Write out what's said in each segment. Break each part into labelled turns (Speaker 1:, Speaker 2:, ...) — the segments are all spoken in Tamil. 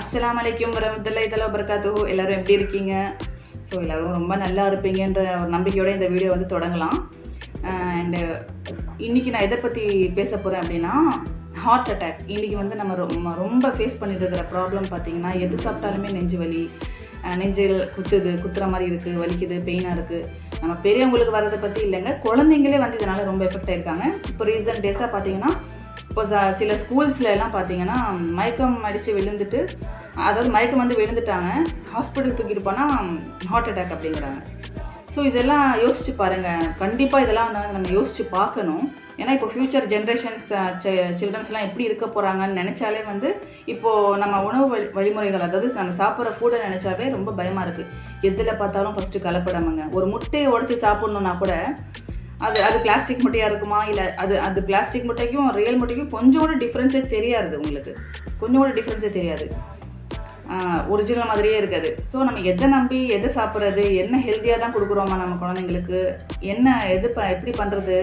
Speaker 1: அஸ்லாம் அலைக்கும் வரமத்துல்லாஹி இதெல்லாம் வபரகாத்துஹு. எல்லாரும் எப்படி இருக்கீங்க? ஸோ எல்லோரும் ரொம்ப நல்லா இருப்பீங்கன்ற ஒரு நம்பிக்கையோடு இந்த வீடியோ வந்து தொடங்கலாம். அண்டு இன்னைக்கு நான் எதை பற்றி பேச போகிறேன் அப்படின்னா ஹார்ட் அட்டாக் இன்றைக்கி வந்து நம்ம ரொம்ப ரொம்ப ஃபேஸ் பண்ணிட்டு இருக்கிற ப்ராப்ளம் பார்த்திங்கன்னா எது சாப்பிட்டாலுமே நெஞ்சு வலி. நெஞ்சில் குத்துது குத்துற மாதிரி இருக்குது வலிக்குது பெயினாக இருக்குது நம்ம பெரியவங்களுக்கு வரதை பற்றி இல்லைங்க குழந்தைங்களே வந்து இதனால் ரொம்ப எஃபெக்ட் ஆயிருக்காங்க. இப்போ ரீசன்ட் டேஸாக பார்த்தீங்கன்னா இப்போ ச- சில ஸ்கூல்ஸ்ல எல்லாம் பார்த்தீங்கன்னா மயக்கம் அடித்து விழுந்துட்டு அதாவது மயக்கம் வந்து விழுந்துட்டாங்க. ஹாஸ்பிட்டல் தூக்கிட்டு போனால் ஹார்ட் அட்டாக் அப்படிங்கிறாங்க. ஸோ இதெல்லாம் யோசிச்சு பாருங்கள் கண்டிப்பாக இதெல்லாம் வந்து நம்ம யோசிச்சு பார்க்கணும். ஏன்னா இப்போ ஃப்யூச்சர் ஜென்ரேஷன்ஸ் சில்ட்ரன்ஸ்லாம் எப்படி இருக்க போகிறாங்கன்னு நினச்சாலே வந்து இப்போது நம்ம உணவு வழி வழிமுறைகள் அதாவது நம்ம சாப்பிட்ற ஃபுட்டை நினச்சாவே ரொம்ப பயமாக இருக்குது எதில் பார்த்தாலும் ஃபஸ்ட்டு கலப்படமுங்க. ஒரு முட்டையை உடச்சி சாப்பிட்ணுன்னா கூட அது அது பிளாஸ்டிக் முட்டையாக இருக்குமா? இல்லை அது அது பிளாஸ்டிக் முட்டைக்கும் ரியல் முட்டைக்கும் கொஞ்சோட டிஃப்ரென்ஸே தெரியாது உங்களுக்கு. கொஞ்சோட டிஃப்ரென்ஸே தெரியாது. ஒரிஜினல் மாதிரியே இருக்காது. ஸோ நம்ம எதை நம்பி எதை சாப்பிட்றது என்ன ஹெல்த்தியாக தான் கொடுக்குறோமா நம்ம குழந்தைங்களுக்கு? என்ன எது ப எப்படி பண்ணுறது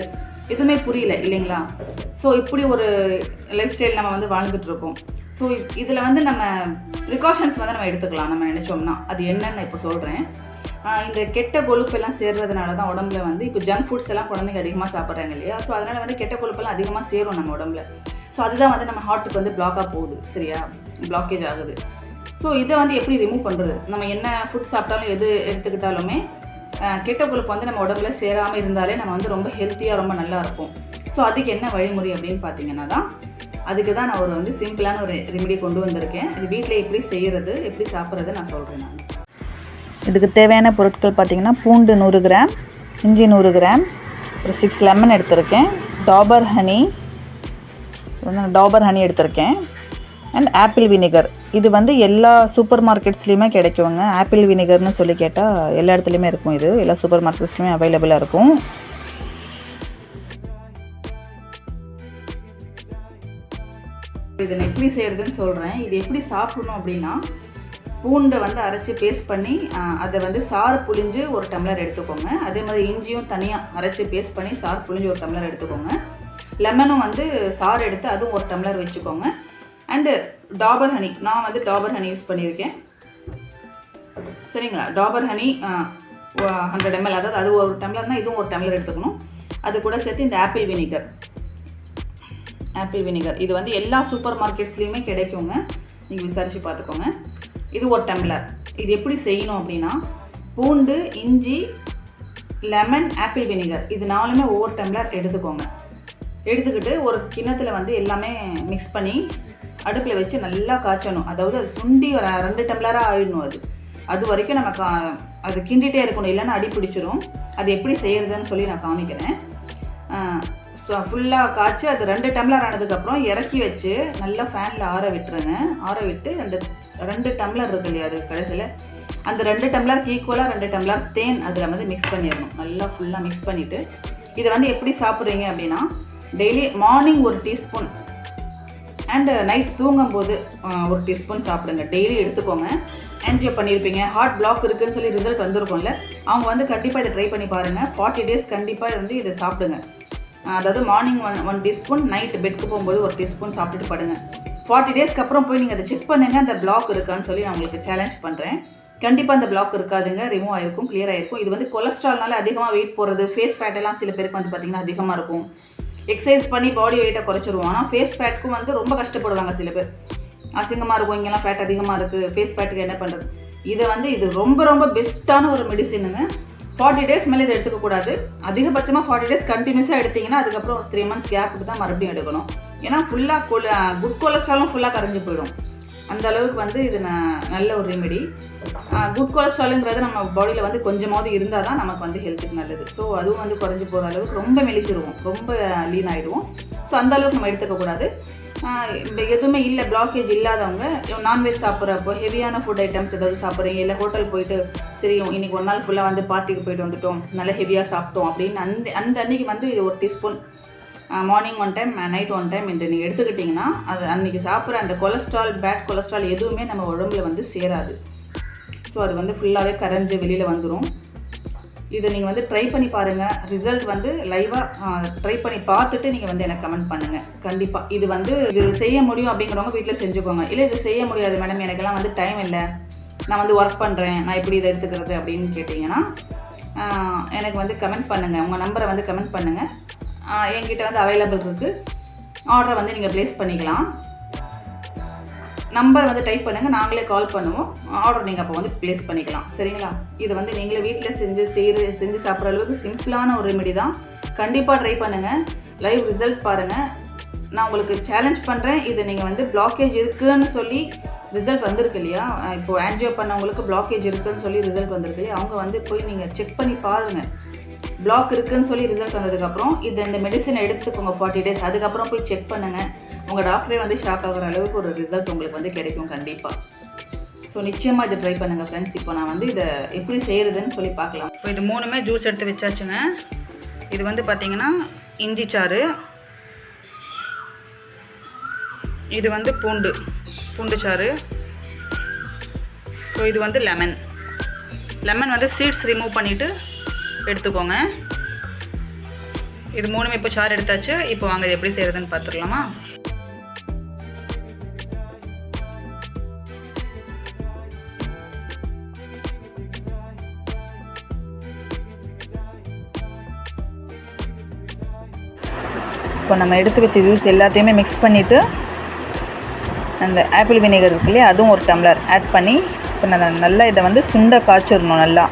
Speaker 1: எதுவுமே புரியல இல்லைங்களா? ஸோ இப்படி ஒரு லைஃப் ஸ்டைல் நம்ம வந்து வாழ்ந்துட்டுருக்கோம். ஸோ இதில் வந்து நம்ம ப்ரிகாஷன்ஸ் வந்து நம்ம எடுத்துக்கலாம். நம்ம நினச்சோம்னா. அது என்னன்னு இப்போ சொல்கிறேன் இந்த கெட்ட கொழுப்பெல்லாம் சேர்றதுனால தான் உடம்புல வந்து இப்போ ஜங்க் ஃபுட்ஸ் எல்லாம் குழந்தைங்க அதிகமாக சாப்பிட்றாங்க இல்லையா? ஸோ அதனால் வந்து கெட்ட கொழுப்பெல்லாம் அதிகமாக சேரும் நம்ம உடம்புல. ஸோ அதுதான் வந்து நம்ம ஹார்ட்டுக்கு வந்து பிளாக்காக போகுது சரியா? பிளாக்கேஜ் ஆகுது. ஸோ இதை வந்து எப்படி ரிமூவ் பண்ணுறது நம்ம என்ன ஃபுட் சாப்பிட்டாலும் எது எடுத்துக்கிட்டாலுமே கெட்ட கொழுப்பு வந்து நம்ம உடம்புல சேராமல் இருந்தாலே நம்ம வந்து ரொம்ப ஹெல்த்தியாக ரொம்ப நல்லா இருப்போம். ஸோ அதுக்கு என்ன வழிமுறை அப்படின்னு பார்த்தீங்கன்னா தான் அதுக்கு தான் நான் ஒரு வந்து சிம்பிளான ஒரு ரெமெடி கொண்டு வந்திருக்கேன். இது வீட்டில் எப்படி செய்கிறது எப்படி சாப்பிட்றது நான் சொல்கிறேன் நான்.
Speaker 2: இதுக்கு தேவையான பொருட்கள் பார்த்தீங்கன்னா பூண்டு நூறு கிராம் இஞ்சி நூறு கிராம் ஒரு சிக்ஸ் லெமன் எடுத்திருக்கேன் டாபர் ஹனி வந்து நான் டாபர் ஹனி எடுத்திருக்கேன் அண்ட் ஆப்பிள் வினிகர் இது வந்து எல்லா சூப்பர் மார்க்கெட்ஸ்லேயுமே கிடைக்குங்க. ஆப்பிள் வினிகர்னு சொல்லி கேட்டால் எல்லா இடத்துலையுமே இருக்கும் இது. எல்லா சூப்பர் மார்க்கெட்ஸ்லையுமே அவைலபிளாக இருக்கும்.
Speaker 1: இது நெக்லி எப்படி செய்கிறதுன்னு சொல்கிறேன் இது எப்படி சாப்பிடணும் அப்படின்னா பூண்டை வந்து அரைச்சி பேஸ்ட் பண்ணி அதை வந்து சாறு புழிஞ்சு ஒரு டம்ளர் எடுத்துக்கோங்க. அதே மாதிரி இஞ்சியும் தனியாக அரைச்சி பேஸ்ட் பண்ணி சாறு புழிஞ்சு ஒரு டம்ளர் எடுத்துக்கோங்க. லெமனும் வந்து சாறு எடுத்து அதுவும் ஒரு டம்ளர் வச்சுக்கோங்க. அண்டு டாபர் ஹனி நான் வந்து டாபர் ஹனி யூஸ் பண்ணியிருக்கேன். சரிங்களா? டாபர் ஹனி ஹண்ட்ரட் எம்எல் அதாவது அது ஒரு டம்ளர்னால் இதுவும் ஒரு டம்ளர் எடுத்துக்கணும். அது கூட சேர்த்து இந்த ஆப்பிள் வினிகர் ஆப்பிள் வினிகர் இது வந்து எல்லா சூப்பர் மார்க்கெட்ஸ்லேயுமே கிடைக்குங்க. நீங்கள் விசாரித்து பார்த்துக்கோங்க. இது ஒரு டம்ளர். இது எப்படி செய்யணும் அப்படின்னா பூண்டு இஞ்சி லெமன் ஆப்பிள் வினிகர். இது நாலுமே ஒவ்வொரு டம்ளர் எடுத்துக்கோங்க. எடுத்துக்கிட்டு ஒரு கிண்ணத்தில் வந்து எல்லாமே மிக்ஸ் பண்ணி அடுப்பில் வச்சு நல்லா காய்ச்சணும். அதாவது அது சுண்டி ஒரு ரெண்டு டம்ளராக ஆயிடணும் அது. அது வரைக்கும் நம்ம கா அது கிண்டிகிட்டே இருக்கணும். இல்லைன்னா அடி பிடிச்சிரும். அது எப்படி செய்கிறதுன்னு சொல்லி நான் காமிக்கிறேன். ஸோ ஃபுல்லாக காய்ச்சி அது ரெண்டு டம்ளர் ஆனதுக்கப்புறம் இறக்கி வச்சு நல்லா ஃபேனில் ஆற விட்டுருங்க. ஆற விட்டு அந்த ரெண்டு டம்ளர் இருக்கு இல்லையா அது கடைசியில்? அந்த ரெண்டு டம்ளருக்கு ஈக்குவலாக ரெண்டு டம்ளர் தேன் அதில் வந்து மிக்ஸ் பண்ணிடணும். நல்லா ஃபுல்லாக மிக்ஸ் பண்ணிவிட்டு இதை வந்து எப்படி சாப்பிட்றீங்க அப்படின்னா டெய்லி மார்னிங் ஒரு டீஸ்பூன் அண்டு நைட் தூங்கும்போது ஒரு டீஸ்பூன் சாப்பிடுங்க. டெய்லி எடுத்துக்கோங்க. என்ஜியோ பண்ணியிருப்பீங்க ஹார்ட் பிளாக் இருக்குன்னு சொல்லி ரிசல்ட் வந்திருக்கும்ல அவங்க வந்து கண்டிப்பாக இதை ட்ரை பண்ணி பாருங்கள் ஃபார்ட்டி டேஸ் கண்டிப்பாக வந்து இதை சாப்பிடுங்க. அதாவது morning one one teaspoon night பெட்க்கு போகும்போது ஒரு டீஸ்பூன் சாப்பிட்டுட்டு படுங்க. ஃபார்ட்டி டேஸ்க்கு அப்புறம் போய் நீங்கள் அதை செக் பண்ணுங்க அந்த பிளாக் இருக்கான்னு சொல்லி நான் உங்களுக்கு சேலஞ்ச் பண்ணுறேன் கண்டிப்பாக அந்த பிளாக் இருக்காதுங்க. ரிமூவ் ஆயிருக்கும் கிளியர் ஆயிருக்கும். இது வந்து கொலஸ்ட்ரால்னால அதிகமாக வெயிட் போடுறது ஃபேஸ் ஃபேட்டெல்லாம் சில பேருக்கு வந்து பார்த்திங்கன்னா அதிகமாக இருக்கும். எக்ஸசைஸ் பண்ணி பாடி வெயிட்டை குறைச்சிருவோம். ஆனால் ஃபேஸ் ஃபேட்க்கும் வந்து ரொம்ப கஷ்டப்படுவாங்க சில பேர். அசிங்கமாக இருக்கும் இங்கெல்லாம் ஃபேட் அதிகமாக இருக்குது ஃபேஸ் ஃபேட்டுக்கு என்ன பண்ணுறது இதை வந்து இது ரொம்ப ரொம்ப பெஸ்ட்டான ஒரு மெடிசினுங்க ஃபார்ட்டி டேஸ் மேலே இதை எடுத்துக்கக்கூடாது. அதிகபட்சமாக ஃபார்ட்டி டேஸ் கண்டினியூஸாக எடுத்தீங்கன்னா அதுக்கப்புறம் ஒரு த்ரீ மந்த்ஸ் கேப் தான் மறுபடியும் எடுக்கணும். ஏன்னா ஃபுல்லாக குட் கொலஸ்ட்ராலும் ஃபுல்லாக கரைஞ்சு போயிடும். அந்த அளவுக்கு வந்து இது நான் நல்ல ஒரு ரெமெடி குட் கொலஸ்ட்ராலுங்கிறது நம்ம பாடியில் வந்து கொஞ்சமாவது இருந்தால் தான் நமக்கு வந்து ஹெல்த்துக்கு நல்லது. ஸோ அதுவும் வந்து குறைஞ்சி போகிற அளவுக்கு ரொம்ப மெலிச்சிருவோம் ரொம்ப லீன் ஆகிடுவோம் ஸோ அந்த அளவுக்கு நம்ம எடுத்துக்கக்கூடாது எதுவுமே இல்லை பிளாக்கேஜ் இல்லாதவங்க நான்வெஜ் சாப்பிட்றப்போ ஹெவியான ஃபுட் ஐட்டம்ஸ் ஏதாவது சாப்பிட்றீங்க இல்லை ஹோட்டல் போயிட்டு சரி இன்னைக்கு ஒரு நாள் ஃபுல்லாக வந்து பார்ட்டிக்கு போயிட்டு வந்துட்டோம் நல்லா ஹெவியாக சாப்பிட்டோம் அப்படின்னு அந்த அந்த அன்னைக்கு வந்து இது ஒரு teaspoon morning one time night one time இந்த நீங்கள் எடுத்துக்கிட்டிங்கன்னா அது அன்றைக்கி சாப்பிட்ற அந்த கொலஸ்ட்ரால் பேட் கொலஸ்ட்ரால் எதுவுமே நம்ம உடம்புல வந்து சேராது. ஸோ அது வந்து ஃபுல்லாகவே கரைஞ்சி வெளியில் வந்துடும் இதை நீங்கள் வந்து ட்ரை பண்ணி பாருங்கள் ரிசல்ட் வந்து லைவாக ட்ரை பண்ணி பார்த்துட்டு நீங்கள் வந்து எனக்கு கமெண்ட் பண்ணுங்கள் கண்டிப்பாக இது வந்து இது செய்ய முடியும் அப்படிங்கிறவங்க வீட்டில் செஞ்சுக்கோங்க. இல்லை இது செய்ய முடியாது மேடம் எனக்கெல்லாம் வந்து டைம் இல்லை. நான் வந்து ஒர்க் பண்ணுறேன் நான் எப்படி இதை எடுத்துக்கிறது அப்படின்னு கேட்டிங்கன்னா எனக்கு வந்து கமெண்ட் பண்ணுங்கள் உங்கள் நம்பரை வந்து கமெண்ட் பண்ணுங்கள் என்கிட்ட வந்து அவைலபிள் இருக்குது ஆர்டரை வந்து நீங்கள் ப்ளேஸ் பண்ணிக்கலாம். நம்பர் வந்து டைப் பண்ணுங்கள் நாங்களே கால் பண்ணுவோம். ஆர்டர் நீங்கள் அப்போ வந்து ப்ளேஸ் பண்ணிக்கலாம். சரிங்களா? இது வந்து நீங்களே வீட்டில் செஞ்சு செய்கிற செஞ்சு சாப்பிட்ற அளவுக்கு சிம்பிளான ஒரு ரெமெடி தான். கண்டிப்பாக ட்ரை பண்ணுங்கள் லைவ் ரிசல்ட் பாருங்கள் நான் உங்களுக்கு சேலஞ்ச் பண்ணுறேன் இது நீங்கள் வந்து பிளாக்கேஜ் இருக்குன்னு சொல்லி ரிசல்ட் வந்திருக்கு இல்லையா? இப்போ ஆன்ஜியோ பண்ணவங்களுக்கு பிளாக்கேஜ் இருக்குன்னு சொல்லி ரிசல்ட் வந்திருக்கு இல்லையா? அவங்க வந்து போய் நீங்கள் செக் பண்ணி பாருங்கள் பிளாக் இருக்குன்னு சொல்லி ரிசல்ட் வந்ததுக்கப்புறம் இது இந்த மெடிசன் எடுத்துக்கோங்க ஃபார்ட்டி டேஸ் அதுக்கப்புறம் போய் செக் பண்ணுங்கள் உங்கள் டாக்டரே வந்து ஷாக் ஆகுற அளவுக்கு ஒரு ரிசல்ட் உங்களுக்கு வந்து கிடைக்கும் கண்டிப்பாக ஸோ நிச்சயமாக இதை ட்ரை பண்ணுங்கள் ஃப்ரெண்ட்ஸ் இப்போ நான் வந்து இதை எப்படி செய்கிறதுன்னு சொல்லி பார்க்கலாம். இப்போ இது மூணுமே ஜூஸ் எடுத்து வச்சாச்சுங்க. இது வந்து பார்த்தீங்கன்னா இஞ்சி சாறு. இது வந்து பூண்டு. பூண்டு சாறு. ஸோ இது வந்து லெமன் லெமன் வந்து சீட்ஸ் ரிமூவ் பண்ணிவிட்டு எடுத்துக்கோங்க. இது மூணுமே இப்போ சாறு எடுத்தாச்சு. இப்போ வாங்க இது எப்படி செய்கிறதுன்னு பார்த்துடலாமா
Speaker 2: இப்போ நம்ம எடுத்து வச்ச ஜூஸ் எல்லாத்தையுமே மிக்ஸ் பண்ணிவிட்டு அந்த ஆப்பிள் வினேகர் இருக்கு இல்லையா அதுவும் ஒரு டம்ளர் ஆட் பண்ணி இப்போ நான் நல்லா இதை வந்து சுண்ட காய்ச்சிடணும் நல்லா.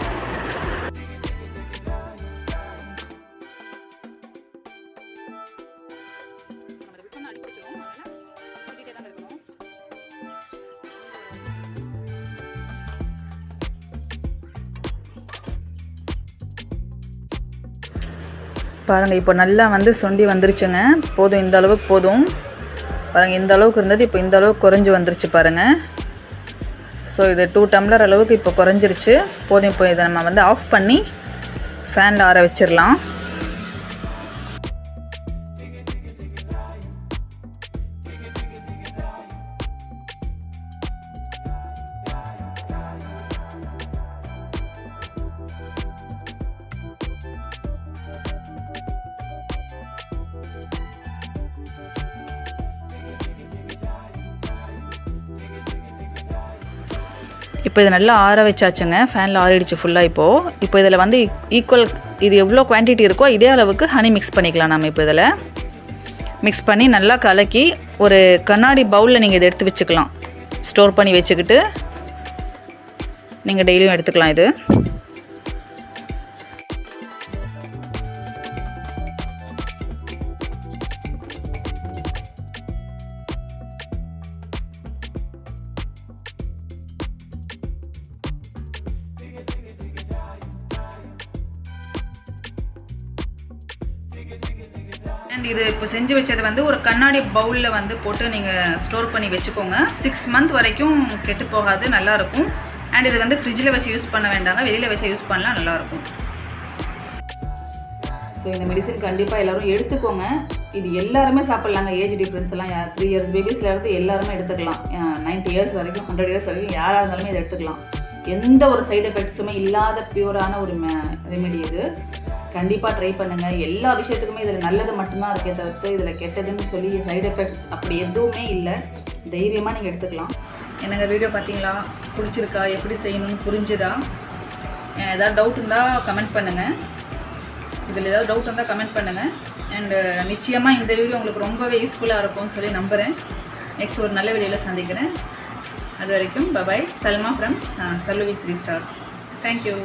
Speaker 2: பாருங்கள் இப்போ நல்லா வந்து சொண்டி வந்துருச்சுங்க. போதும் இந்த அளவுக்கு போதும். பாருங்கள் இந்த அளவுக்கு இருந்தது இப்போ இந்த அளவுக்கு குறைஞ்சி வந்துருச்சு பாருங்கள் ஸோ இது டூ டம்ளர் அளவுக்கு இப்போ குறைஞ்சிருச்சு. போதும் இப்போ இதை நம்ம வந்து ஆஃப் பண்ணி ஃபேனில் ஆற வச்சிடலாம். இப்போ இது நல்லா ஆற வச்சாச்சுங்க. ஃபேனில் ஆறிடுச்சு ஃபுல்லாக இப்போது இப்போ. இதில் வந்து ஈக்குவல் இது எவ்வளோ குவான்டிட்டி இருக்கோ இதே அளவுக்கு ஹனி மிக்ஸ் பண்ணிக்கலாம் நம்ம இப்போ இதில். மிக்ஸ் பண்ணி நல்லா கலக்கி ஒரு கண்ணாடி பவுலில் நீங்கள் இதை எடுத்து வச்சுக்கலாம். ஸ்டோர் பண்ணி வச்சுக்கிட்டு. நீங்கள் டெய்லியும் எடுத்துக்கலாம் இது.
Speaker 1: இது இப்போ செஞ்சு வச்சது வந்து ஒரு கண்ணாடி பவுலில் வந்து போட்டு நீங்கள் ஸ்டோர் பண்ணி வச்சுக்கோங்க. சிக்ஸ் மந்த் வரைக்கும் கெட்டு போகாது நல்லாயிருக்கும் அண்ட் இது வந்து ஃப்ரிட்ஜில் வச்சு யூஸ் பண்ண வேண்டாங்க வெளியில் வச்சு யூஸ் பண்ணலாம் நல்லாயிருக்கும் ஸோ இந்த மெடிசன் கண்டிப்பாக எல்லாரும் எடுத்துக்கோங்க. இது எல்லாருமே சாப்பிட்லாங்க. ஏஜ் டிஃப்ரென்ஸ் எல்லாம் த்ரீ இயர்ஸ் பேபிஸில் இருந்து எல்லாருமே எடுத்துக்கலாம். நைன்டி இயர்ஸ் வரைக்கும் ஹண்ட்ரட் இயர்ஸ் வரைக்கும் யாராக இருந்தாலுமே இதை எடுத்துக்கலாம். எந்த ஒரு சைடு எஃபெக்ட்ஸுமே இல்லாத பியூரான ஒரு ரெமெடி இது. கண்டிப்பாக ட்ரை பண்ணுங்கள் எல்லா விஷயத்துக்குமே இதில் நல்லது மட்டும்தான் இருக்கே தவிர்த்து இதில் கெட்டதுன்னு சொல்லி சைடு எஃபெக்ட்ஸ் அப்படி எதுவுமே இல்லை. தைரியமாக நீங்கள் எடுத்துக்கலாம். எனக்கு வீடியோ பார்த்தீங்களா பிடிச்சிருக்கா? எப்படி செய்யணும்னு புரிஞ்சுதா? ஏதாவது டவுட் இருந்தால் கமெண்ட் பண்ணுங்கள் இதில் ஏதாவது டவுட் இருந்தால் கமெண்ட் பண்ணுங்கள் அண்டு நிச்சயமாக இந்த வீடியோ உங்களுக்கு ரொம்பவே யூஸ்ஃபுல்லாக இருக்கும்னு சொல்லி நம்புகிறேன் நெக்ஸ்ட் ஒரு நல்ல வீடியோவில் சந்திக்கிறேன். அது வரைக்கும் bye bye Salma from Sallu with three stars thank you